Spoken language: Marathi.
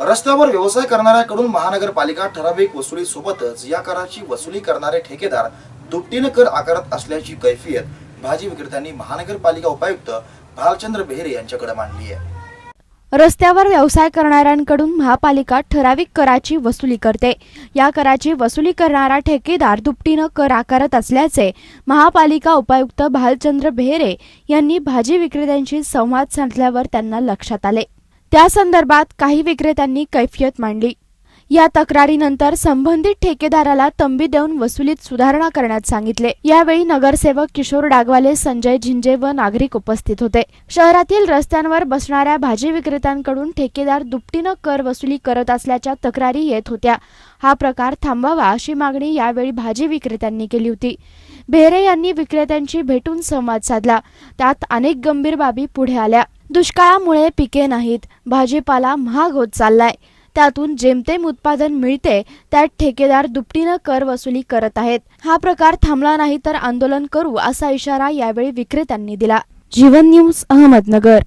रस्त्यावर व्यवसाय करणाऱ्याकडून महानगरपालिका ठराविक वसुली सोबतच या कराची वसुली करणारे ठेकेदार दुपटीनं कर आकारत असल्याची कैफियत भाजी विक्रेत्यांनी महानगरपालिका उपायुक्त भालचंद्र बेहरे यांच्याकडे मांडली आहे. रस्त्यावर व्यवसाय करणाऱ्यांकडून महापालिका ठराविक कराची वसुली करते. या कराची वसुली करणारा ठेकेदार दुपटीनं कर आकारत असल्याचे महापालिका उपायुक्त भालचंद्र बेहरे यांनी भाजी विक्रेत्यांशी संवाद साधल्यावर त्यांना लक्षात आले. त्या संदर्भात काही विक्रेत्यांनी कैफियत मांडली. या तक्रारीनंतर संबंधित ठेकेदाराला तंबी देऊन वसुलीत सुधारणा करण्यात सांगितले. यावेळी नगरसेवक किशोर डागवाले संजय झिंजे व नागरिक उपस्थित होते. शहरातील रस्त्यांवर बसणाऱ्या भाजी विक्रेत्यांकडून ठेकेदार दुपटीनं कर वसुली करत असल्याच्या तक्रारी येत होत्या. हा प्रकार थांबावा अशी मागणी यावेळी भाजी विक्रेत्यांनी केली होती. बेहरे यांनी विक्रेत्यांची भेटून संवाद साधला. त्यात अनेक गंभीर बाबी पुढे आल्या. दुष्काळामुळे पिके नाहीत. भाजीपाला महाग होत चाललाय. त्यातून जेमतेम उत्पादन मिळते त्यात ठेकेदार दुपटीनं कर वसुली करत आहेत. हा प्रकार थांबला नाही तर आंदोलन करू असा इशारा यावेळी विक्रेत्यांनी दिला. जीवन न्यूज अहमदनगर.